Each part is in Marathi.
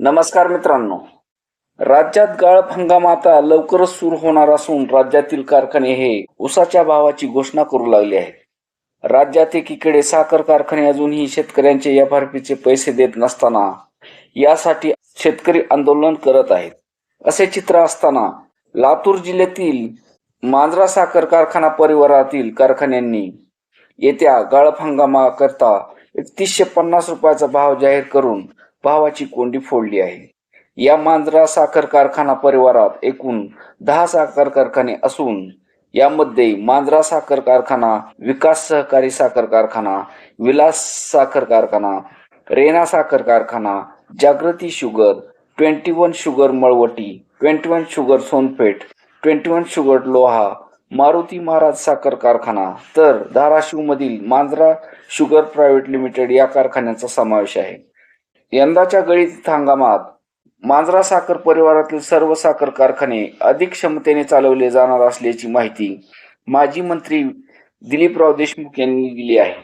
नमस्कार मित्रांनो. राज्यात गाळप हंगाम आता लवकरच सुरू होणार असून राज्यातील कारखाने हे उसाच्या भावाची घोषणा करू लागले आहेत. राज्यात एकीकडे साखर कारखाने अजूनही शेतकऱ्यांचे एफ आर पीचे पैसे देत नसताना यासाठी शेतकरी आंदोलन करत आहेत. असे चित्र असताना लातूर जिल्ह्यातील मांजरा साखर कारखाना परिवारातील कारखान्यांनी येत्या गाळप हंगामाकरता एकतीसशे पन्नास रुपयाचा भाव जाहीर करून भावाची कोंडी फोडली आहे. या मांजरा साखर कारखाना परिवारात एकूण दहा साखर कारखाने असून यामध्ये मांजरा साखर कारखाना विकास सहकारी साखर कारखाना विलास साखर कारखाना रेना साखर कारखाना Jagruti sugar twenty one sugar Malwati twenty one sugar Sonpeth twenty one sugar Loha Maruti Maharaj साखर कारखाना तर धाराशिवमधील मांजरा शुगर प्रायव्हेट लिमिटेड या कारखान्याचा समावेश आहे. यंदाच्या गळीत हंगामात मांजरा साखर परिवारातील सर्व साखर कारखाने अधिक क्षमतेने चालवले जाणार असल्याची माहिती माजी मंत्री दिलीपराव देशमुख यांनी दिली आहे.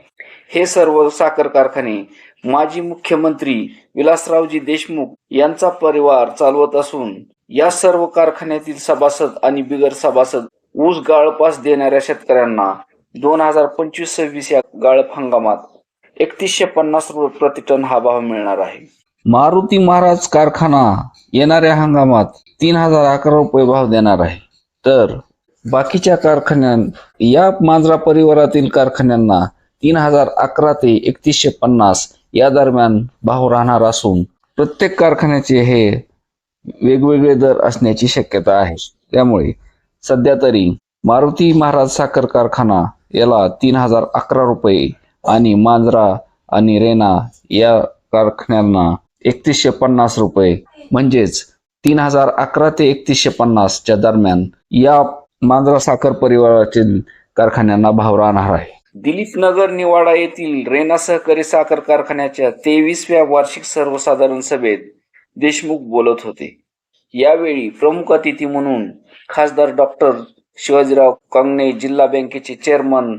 हे सर्व साखर कारखाने माजी मुख्यमंत्री विलासरावजी देशमुख यांचा परिवार चालवत असून या सर्व कारखान्यातील सभासद आणि बिगर सभासद ऊस गाळपास देणाऱ्या शेतकऱ्यांना दोन हजार पंचवीस सव्वीस या गाळप हंगामात एकतीसशे पन्नास रुपये प्रति टन हा भाव मिळणार आहे. मारुती महाराज कारखाना येणाऱ्या हंगामात तीन हजार अकरा रुपये भाव देणार आहे. तर बाकीच्या कारखान्यां या मांजरा परिवारातील कारखान्यांना तीन हजार अकरा ते एकतीसशे पन्नास या दरम्यान भाव राहणार असून प्रत्येक कारखान्याचे हे वेगवेगळे दर असण्याची शक्यता आहे. त्यामुळे सध्या तरी मारुती महाराज साखर कारखाना याला तीन हजार अकरा रुपये आणि मांजरा आणि रेना या कारखान्यांना एकतीसशे पन्नास रुपये म्हणजेच तीन हजार अकरा ते एकतीसशे पन्नासच्या दरम्यान या मांजरा साखर परिवारातील कारखान्यांना भाव राहणार आहे. दिलीप नगर निवाडा येथील रेना सहकारी साखर कारखान्याच्या तेवीसव्या वार्षिक सर्वसाधारण सभेत देशमुख बोलत होते. यावेळी प्रमुख अतिथी म्हणून खासदार डॉक्टर शिवाजीराव कांगणे जिल्हा बँकेचे चेअरमन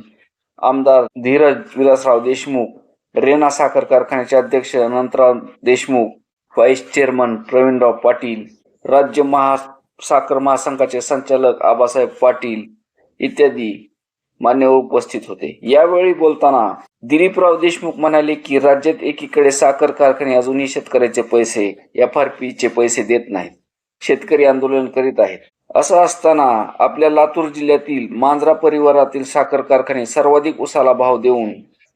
आमदार धीरज विलासराव देशमुख रेना साखर कारखान्याचे अध्यक्ष अनंतराव देशमुख व्हाईस चेअरमन प्रवीणराव पाटील राज्य महा साखर महासंघाचे संचालक आबासाहेब पाटील इत्यादी मान्यवर उपस्थित होते. यावेळी बोलताना दिलीपराव देशमुख म्हणाले की राज्यात एकीकडे साखर कारखाने अजूनही शेतकऱ्याचे पैसे एफ आर पीचे पैसे देत नाहीत. शेतकरी आंदोलन करीत आहेत. असं असताना आपल्या लातूर जिल्ह्यातील मांजरा परिवारातील साखर कारखाने सर्वाधिक उसाला भाव देऊन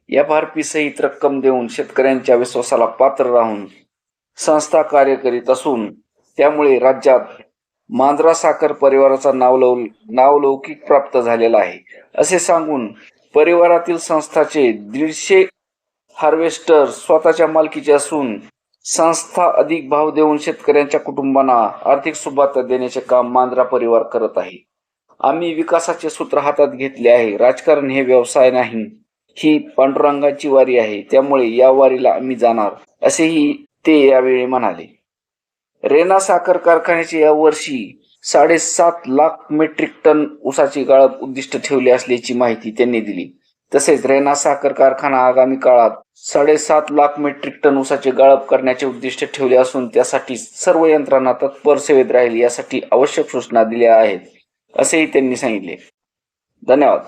एफ आर पी सहित रक्कम देऊन शेतकऱ्यांच्या विश्वासाला पात्र राहून संस्था कार्य करीत असून त्यामुळे राज्यात मांजरा साखर परिवाराचा नावलौ नावलौकिक प्राप्त झालेला आहे. असे सांगून परिवारातील संस्थाचे दीडशे हार्वेस्टर स्वतःच्या मालकीचे असून संस्था अधिक भाव देऊन शेतकऱ्यांच्या कुटुंबांना आर्थिक सुभाता देण्याचे काम मांजरा परिवार करत आहे. आम्ही विकासाचे सूत्र हातात घेतले आहे. राजकारण हे व्यवसाय नाही ही पांडुरंगाची वारी आहे. त्यामुळे या वारीला आम्ही जाणार असेही ते यावेळी म्हणाले. रेना साखर कारखान्याचे या वर्षी साडेसात लाख मेट्रिक टन ऊसाची गाळप उद्दिष्ट ठेवले असल्याची माहिती त्यांनी दिली. तसेच रेना साखर कारखाना आगामी काळात साडेसात लाख मेट्रिक टन ऊसाचे गाळप करण्याचे उद्दिष्ट ठेवले असून त्यासाठी सर्व यंत्रणा तत्पर सेवेत राहील यासाठी आवश्यक सूचना दिल्या आहेत असेही त्यांनी सांगितले. धन्यवाद.